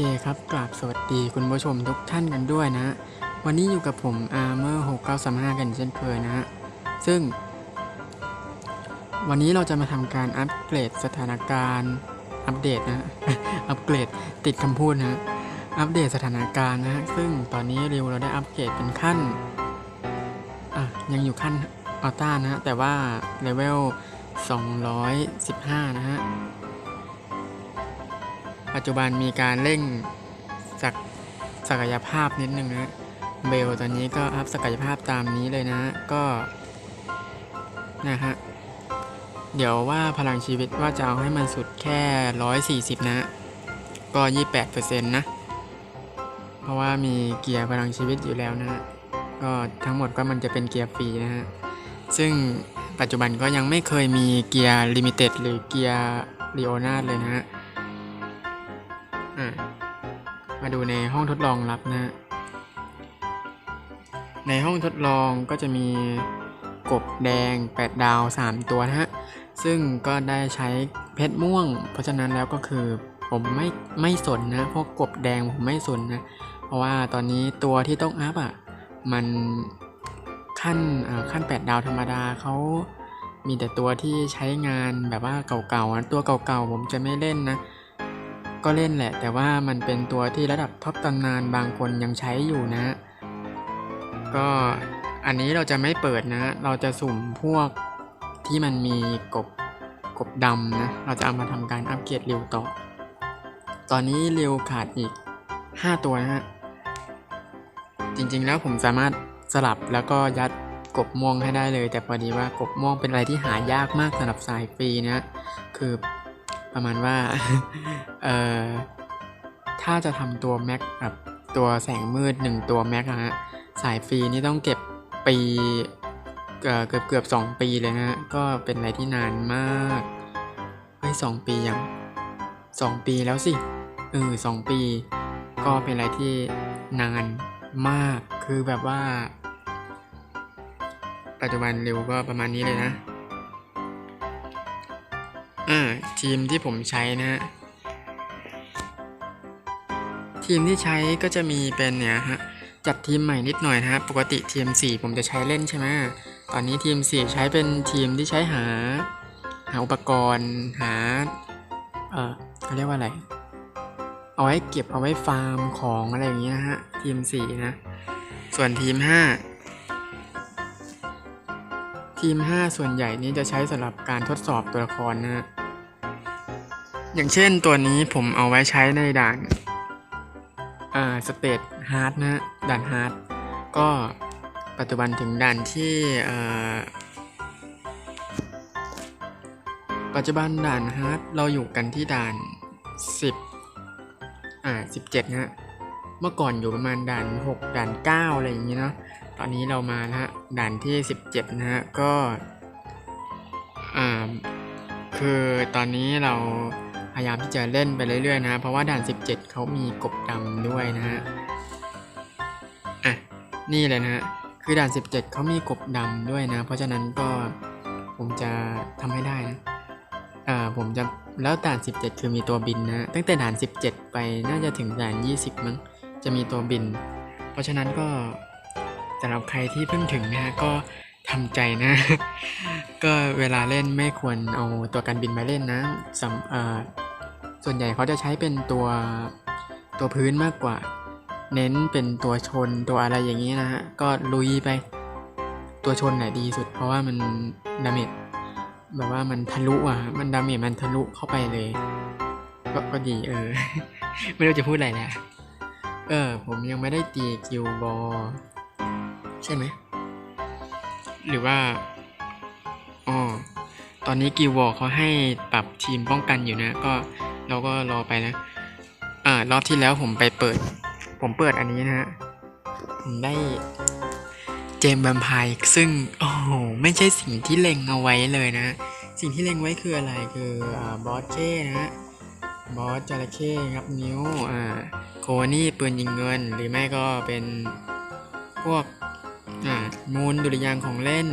เคครับกราบสวัสดีคุณผู้ชมทุกท่านกันด้วยนะ วันนี้อยู่กับผม Armor 6935กันเช่นเคยนะ ซึ่ง วันนี้เราจะมาทำการอัปเกรดสถานการณ์อัปเดตนะ อัปเกรดติดคำพูดนะ อัปเดตสถานการณ์นะฮะซึ่งตอนนี้ริวเราได้อัปเกรดเป็นขั้นอะยังอยู่ขั้นอัลต้านะฮะแต่ว่าเลเวล215 นะฮะ ปัจจุบันมีการเร่งศักศักยภาพนิดนึงนะเบลตอนนี้ก็อัพศักยภาพตามนี้เลยนะก็นะฮะเดี๋ยวว่าพลังชีวิตว่าจะเอาให้มันสุดแค่ 140 นะ ก็ 28%นะ เพราะว่ามีเกียร์พลังชีวิตอยู่แล้วนะก็ทั้งหมดก็มันจะเป็นเกียร์ฟรีนะฮะ ซึ่งปัจจุบันก็ยังไม่เคยมีเกียร์ลิมิเต็ดหรือเกียร์ลีโอนาเลยนะฮะ มาดูในห้องทดลองลับนะ ในห้องทดลองก็จะมีกบแดง 8 ดาว 3 ตัวนะฮะ ซึ่งก็ได้ใช้เพชรม่วง เพราะฉะนั้นแล้วก็คือผมไม่ไม่สนนะ พวกกบแดงผมไม่สนนะ เพราะว่าตอนนี้ตัวที่ต้องอัพอะ มันขั้นขั้น 8 ดาวธรรมดาเขามีแต่ตัวที่ใช้งานแบบว่าเก่าๆตัวเก่าๆผมจะไม่เล่นนะ ก็เล่นแหละ แต่ว่ามันเป็นตัวที่ระดับท็อปตำนานบางคนยังใช้อยู่นะ ก็อันนี้เราจะไม่เปิดนะ เราจะสุ่มพวกที่มันมีกบกบดำนะ เราจะเอามาทำการอัปเกรดเร็วต่อ ตอนนี้เร็วขาดอีก 5 ตัวนะฮะ จริงๆแล้วผมสามารถสลับแล้วก็ยัดกบม่วงให้ได้เลย แต่พอดีว่ากบม่วงเป็นอะไรที่หายากมากสำหรับสายฟรีนะ คือ ประมาณว่า เอ่อ ถ้าจะทำตัวแม็กแบบตัวแสงมืดหนึ่งตัวแม็กอะฮะ สายฟรีนี่ต้องเก็บปีเอ่อเกือบเกือบสองปีเลยนะฮะ ก็เป็นอะไรที่นานมากเฮ้ยสองปียังสองปีแล้วสิเออสองปี ก็เป็นอะไรที่นานมาก คือแบบว่า ปัจจุบันเร็วก็ประมาณนี้เลยนะ อ่าทีมที่ผมใช้นะฮะทีมที่ใช้ก็จะมีเป็นเนี่ยฮะจัดทีมใหม่นิดหน่อยนะฮะปกติทีม 4 ผมจะใช้เล่นใช่ไหมตอนนี้ทีม 4 ใช้เป็นทีมที่ใช้หา หาอุปกรณ์หาเออเขาเรียกว่าอะไร เอาไว้เก็บเอาไว้ฟาร์มของอะไรอย่างเงี้ยนะฮะทีม 4 นะ ส่วนทีม 5 ทีม 5 ส่วนใหญ่นี้จะใช้สำหรับการทดสอบตัวละครนะฮะอย่างเช่นตัวนี้ผมเอาไว้ใช้ในด่านอ่าสเตตฮาร์ดนะด่านฮาร์ดก็ปัจจุบันถึงด่านที่อ่อปัจจุบันด่านฮาร์ดเราอยู่กันที่ด่าน 10อ่า17นะฮะ เมื่อก่อนอยู่ประมาณด่าน 6 ด่าน 9 อะไรอย่างนี้เนาะตอนนี้เรามานะฮะด่านที่ 17 นะฮะก็อ่าคือตอนนี้เราพยายามที่จะเล่นไปเรื่อยๆนะ เพราะว่าด่าน 17 เขามีกบดำด้วยนะฮะอะนี่เลยนะฮะคือด่าน 17 เขามีกบดำด้วยนะ เพราะฉะนั้นก็ผมจะทำให้ได้นะอ่าผมจะแล้วด่าน 17 คือมีตัวบินนะ ตั้งแต่ด่าน 17 ไปน่าจะถึงด่าน 20 มั้ง จะมีตัวบิน เพราะฉะนั้นก็สำหรับใครที่เพิ่งถึงนะฮะก็ทำใจนะ ก็เวลาเล่นไม่ควรเอาตัวการบินมาเล่นนะสำอ่าส่วนใหญ่เขาจะใช้เป็นตัวตัวพื้นมากกว่า เน้นเป็นตัวชนตัวอะไรอย่างนี้นะฮะก็ลุยไป ตัวชนไหนดีสุด เพราะว่ามันดาเมจแบบว่ามันทะลุอะ มันดาเมจมันทะลุเข้าไปเลย ก็ก็ดีเออ ไม่รู้จะพูดอะไรแล้ว เออ ผมยังไม่ได้ตีกิวบอลใช่ไหม หรือว่า อ๋อ ตอนนี้กิววอลเขาให้ปรับทีมป้องกันอยู่นะ ก็เราก็รอไปนะ อ่ารอบที่แล้วผมไปเปิด ผมเปิดอันนี้นะฮะ ผมได้เจมแวมพร์ซึ่ง โอ้โห ไม่ใช่สิ่งที่เล็งเอาไว้เลยนะ สิ่งที่เล็งไว้คืออะไร คืออบอสเช่นะฮะ บอสจระเข้ครับนิ้วอ่าโคนี่ปืนยิงเงิน หรือไม่ก็เป็นพวกอ่ามูลดุริยางของเล่น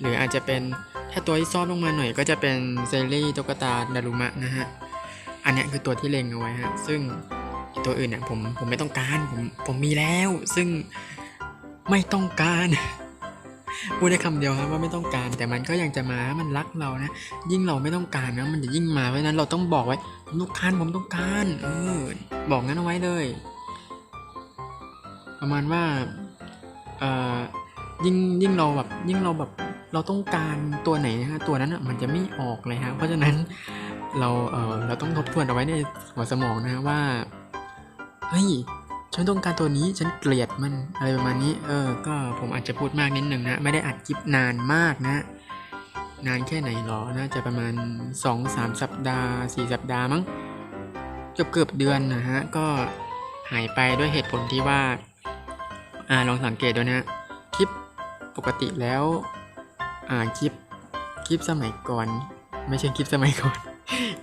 หรืออาจจะเป็นถ้าตัวที่ซอฟลงมาหน่อยก็จะเป็นเซรี่ตุ๊กตาดารุมะนะฮะ อันนี้คือตัวที่เล็งเอาไว้ฮะ ซึ่งตัวอื่นเนี่ยผมผมไม่ต้องการผมผมมีแล้ว ซึ่งไม่ต้องการ พูดได้คำเดียวครับว่าไม่ต้องการ แต่มันก็ยังจะมามันรักเรานะ ยิ่งเราไม่ต้องการนะมันจะยิ่งมาเพราะนั้นเราต้องบอกไว้ผมต้องการผมต้องการ เออ บอกงั้นเอาไว้เลย ประมาณว่าเอ่อยิ่งยิ่งเราแบบยิ่งเราแบบเราต้องการตัวไหนนะฮะตัวนั้นอะมันจะไม่ออกเลยฮะเพราะฉะนั้นเราเออเราต้องทบทวนเอาไว้ในหัวสมองนะฮะว่าเฮ้ย ฉันต้องการตัวนี้ฉันเกลียดมันอะไรประมาณนี้ เออ ก็ผมอาจจะพูดมากนิดนึงนะ ไม่ได้อัดคลิปนานมากนะ นานแค่ไหนหรอน่าจะประมาณ 2-3 สัปดาห์ 4 สัปดาห์มั้ง เกือบเกือบเดือนนะฮะ ก็หายไปด้วยเหตุผลที่ว่า อ่าลองสังเกตดูนะฮะคลิปปกติแล้ว อ่าคลิปคลิปสมัยก่อน ไม่ใช่คลิปสมัยก่อน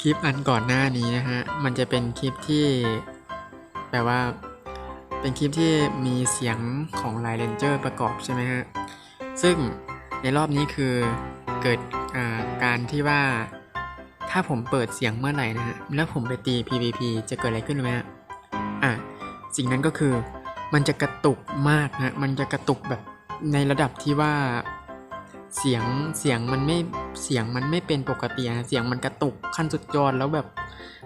คลิปอันก่อนหน้านี้นะฮะ มันจะเป็นคลิปที่แปลว่า เป็นคลิปที่มีเสียงของไลเรนเจอร์ประกอบใช่ไหมฮะ ซึ่งในรอบนี้คือเกิดการที่ว่า ถ้าผมเปิดเสียงเมื่อไหร่นะฮะ แล้วผมไปตี PVP จะเกิดอะไรขึ้นรู้ไหมฮะ อะ สิ่งนั้นก็คือมันจะกระตุกมากนะ มันจะกระตุกแบบในระดับที่ว่าเสียงเสียงมันไม่เสียงมันไม่เป็นปกตินะเสียงมันกระตุกขั้นสุดยอดแล้วแบบ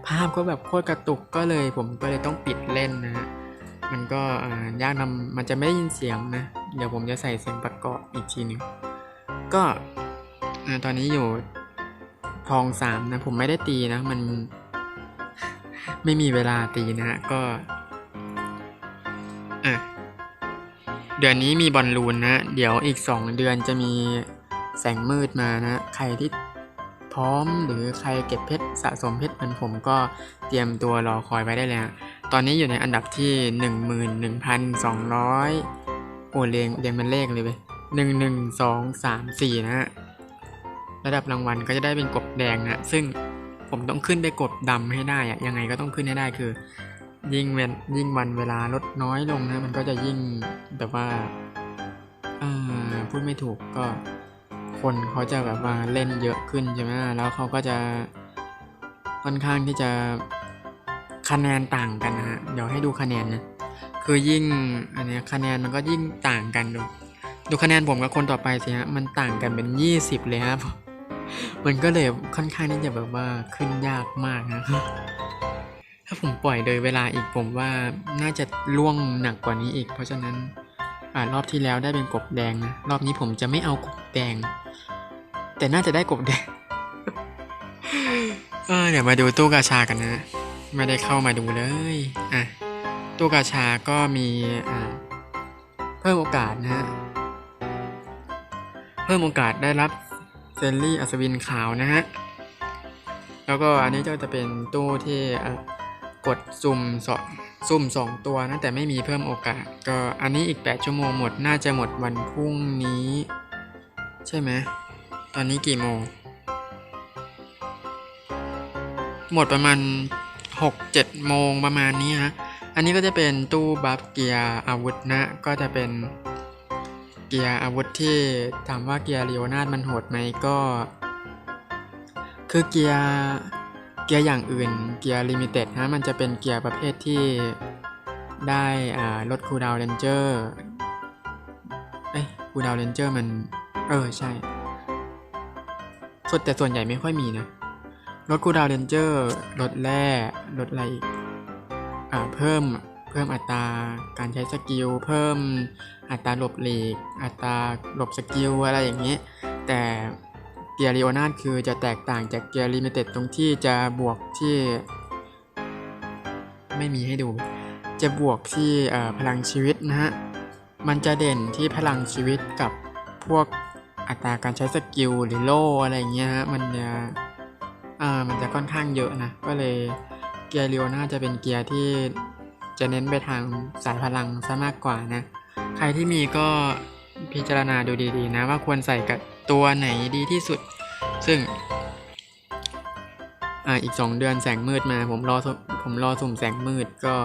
ภาพก็แบบโคตรกระตุกก็เลยผมก็เลยต้องปิดเล่นนะฮะ มันก็ยากนำมันจะไม่ได้ยินเสียงนะ เดี๋ยวผมจะใส่เสียงประกอบอีกทีหนึงก็ตอนนี้อยู่ทองสามนะ ผมไม่ได้ตีนะ มันไม่มีเวลาตีนะฮะก็อะเดือนนี้มีบอลลูนนะ เดี๋ยวอีกสองเดือนจะมีแสงมืดมานะ ใครที่พร้อมหรือใครเก็บเพชรสะสมเพชรเหมือนผมก็เตรียมตัวรอคอยไว้ได้เลยฮะ ตอนนี้อยู่ในอันดับที่หนึ่งหมื่นหนึ่งพันสองร้อยโอ้เรียงเรียงเป็นเลขเลยเว้ยหนึ่งหนึ่งสองสามสี่นะฮะ ระดับรางวัลก็จะได้เป็นกบแดงนะ ซึ่งผมต้องขึ้นไปกดดำให้ได้อะยังไงก็ต้องขึ้นให้ได้คือ ยิ่งเวนยิ่งวันเวลาลดน้อยลงนะ มันก็จะยิ่งแบบว่าพูดไม่ถูกก็คนเขาจะแบบว่าเล่นเยอะขึ้นใช่ไหมแล้วเขาก็จะค่อนข้างที่จะ คะแนนต่างกันนะฮะ เดี๋ยวให้ดูคะแนนนะ คือยิ่งอันนี้คะแนนมันก็ยิ่งต่างกันดู ดูคะแนนผมกับคนต่อไปสิฮะ มันต่างกันเป็นยี่สิบเลยครับ มันก็เลยค่อนข้างที่จะแบบว่าขึ้นยากมากนะถ้าผมปล่อยเลยเวลาอีกผมว่าน่าจะล่วงหนักกว่านี้อีก เพราะฉะนั้นอ่ารอบที่แล้วได้เป็นกบแดงนะ รอบนี้ผมจะไม่เอากบแดง แต่น่าจะได้กบแดงเออเดี๋ยวมาดูตู้กาชากันนะ ไม่ได้เข้ามาดูเลยอะตู้กาชาก็มีอ่าเพิ่มโอกาสนะฮะเพิ่มโอกาสได้รับเซนลี่อัศวินขาวนะฮะแล้วก็อันนี้ก็จะเป็นตู้ที่กดซุ่มสองซุ่มสองตัวนะแต่ไม่มีเพิ่มโอกาส ก็อันนี้อีก 8 ชั่วโมงหมดน่าจะหมดวันพรุ่งนี้ ใช่ไหมตอนนี้กี่โมง หมดประมาณ 6-7 โมงประมาณนี้ฮะ อันนี้ก็จะเป็นตู้บัฟเกียร์อาวุธนะ ก็จะเป็นเกียร์อาวุธที่ถามว่าเกียร์ลีโอนาร์ดมันโหดไหมก็ คือเกียร์เกียร์อย่างอื่นเกียร์ลิมิเต็ดนะมันจะเป็นเกียร์ประเภทที่ได้อ่าลดคูดาวเรนเจอร์เอ้ยคูดาวเรนเจอร์มัน เออ ใช่ส่วนแต่ส่วนใหญ่ไม่ค่อยมีนะ ลดคูดาวเรนเจอร์ลดแร่ลดอะไรอีกอ่าเพิ่มเพิ่มอัตราการใช้สกิลเพิ่มอัตราหลบหลีก อัตราหลบสกิลอะไรอย่างนี้ แต่เกียร์ลีโอนาดคือจะแตกต่างจากเกียร์ลิมิเต็ดตรงที่จะบวกที่ ไม่มีให้ดู จะบวกที่พลังชีวิตนะฮะ มันจะเด่นที่พลังชีวิตกับพวกอัตราการใช้สกิลหรือโล่อะไรอย่างเงี้ยฮะมันจะ อ่ามันจะค่อนข้างเยอะนะ ก็เลยเกียร์ลีโอนาจะเป็นเกียร์ที่จะเน้นไปทางสายพลังซะมากกว่านะ ใครที่มีก็พิจารณาดูดีๆนะว่าควรใส่กับตัวไหนดีที่สุด ซึ่งอ่าอีกสองเดือนแสงมืดมา ผมรอผมรอสุ่มแสงมืดก็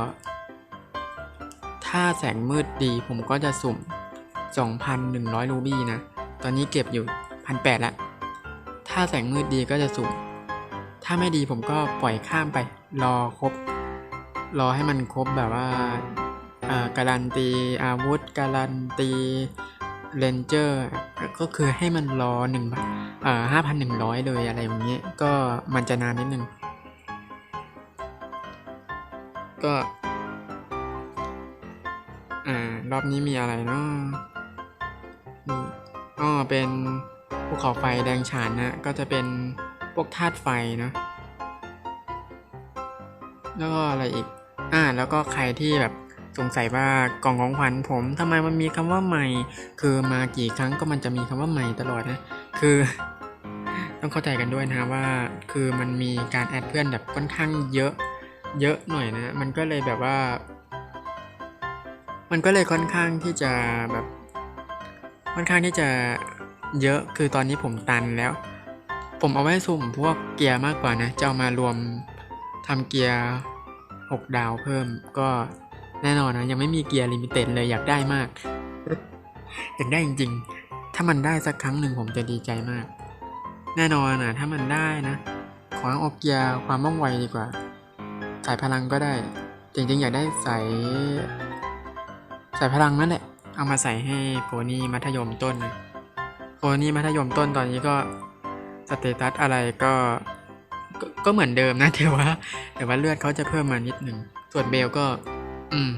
ถ้าแสงมืดดีผมก็จะสุ่ม 2,100 รูบี้นะ ตอนนี้เก็บอยู่ 1,800ละ ถ้าแสงมืดดีก็จะสุ่ม ถ้าไม่ดีผมก็ปล่อยข้ามไป รอครบ รอให้มันครบแบบว่าการันตีอาวุธ การันตีเรนเจอร์ก็คือให้มันรอหนึ่งห้าพันหนึ่งร้อยเลยอะไรอย่างเงี้ยก็มันจะนานนิดนึง ก็รอบนี้มีอะไรเนาะนี่อ๋อเป็นภูเขาไฟแดงฉานนะ ก็จะเป็น พวกธาตุไฟเนาะแล้วก็อะไรอีก อ่า แล้วก็ใครที่แบบสงสัยว่ากล่องของขวัญผมทำไมมันมีคำว่าใหม่ คือมากี่ครั้งก็มันจะมีคำว่าใหม่ตลอดนะ คือ ต้องเข้าใจกันด้วยนะว่า คือมันมีการแอดเพื่อนแบบค่อนข้างเยอะ เยอะหน่อยนะ มันก็เลยแบบว่า มันก็เลยค่อนข้างที่จะแบบ ค่อนข้างที่จะเยอะ คือตอนนี้ผมตันแล้ว ผมเอาไว้สุ่มพวกเกียร์มากกว่านะ จะเอามารวมทำเกียร์หกดาวเพิ่มก็แน่นอนนะ ยังไม่มีเกียร์ลิมิเต็ดเลยอยากได้มาก อยากได้จริงๆ ถ้ามันได้สักครั้งหนึ่งผมจะดีใจมาก แน่นอนนะถ้ามันได้นะ ขอเอาเกียร์ความว่องไวดีกว่า สายพลังก็ได้ จริงๆ อยากได้สายสายพลังนั่นแหละ เอามาใส่ให้โพนี่มัธยมต้นโพนี่มัธยมต้นตอนนี้ก็ สเตตัสอะไรก็ก็ก็เหมือนเดิมนะแต่ว่าแต่ว่าเลือดเขาจะเพิ่มมานิดหนึ่ง ส่วนเบลก็ อืม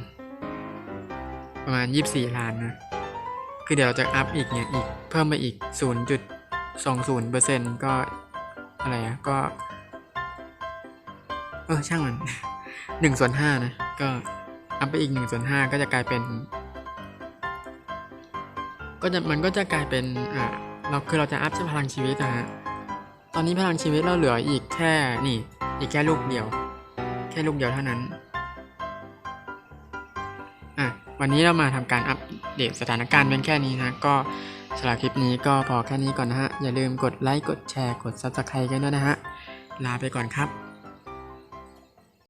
ประมาณยี่สิบสี่ล้านนะ คือเดี๋ยวเราจะอัพอีกเนี่ยอีกเพิ่มไปอีกศูนย์จุดสองศูนย์เปอร์เซ็นก็อะไรอะก็ เออช่างมันหนึ่งส่วนห้านะ ก็อัพไปอีกหนึ่งส่วนห้าก็จะกลายเป็น ก็จะมันก็จะกลายเป็นอ่าเราคือเราจะอัพใช้พลังชีวิตนะฮะ ตอนนี้พลังชีวิตเราเหลืออีกแค่นี่ อีกแค่ลูกเดียว แค่ลูกเดียวเท่านั้นอะวันนี้เรามาทำการอัปเดตสถานการณ์เป็นแค่นี้นะ ก็สำหรับคลิปนี้ก็พอแค่นี้ก่อนนะฮะ อย่าลืมกดไลค์กดแชร์กด Subscribe กันด้วยนะฮะ ลาไปก่อนครับ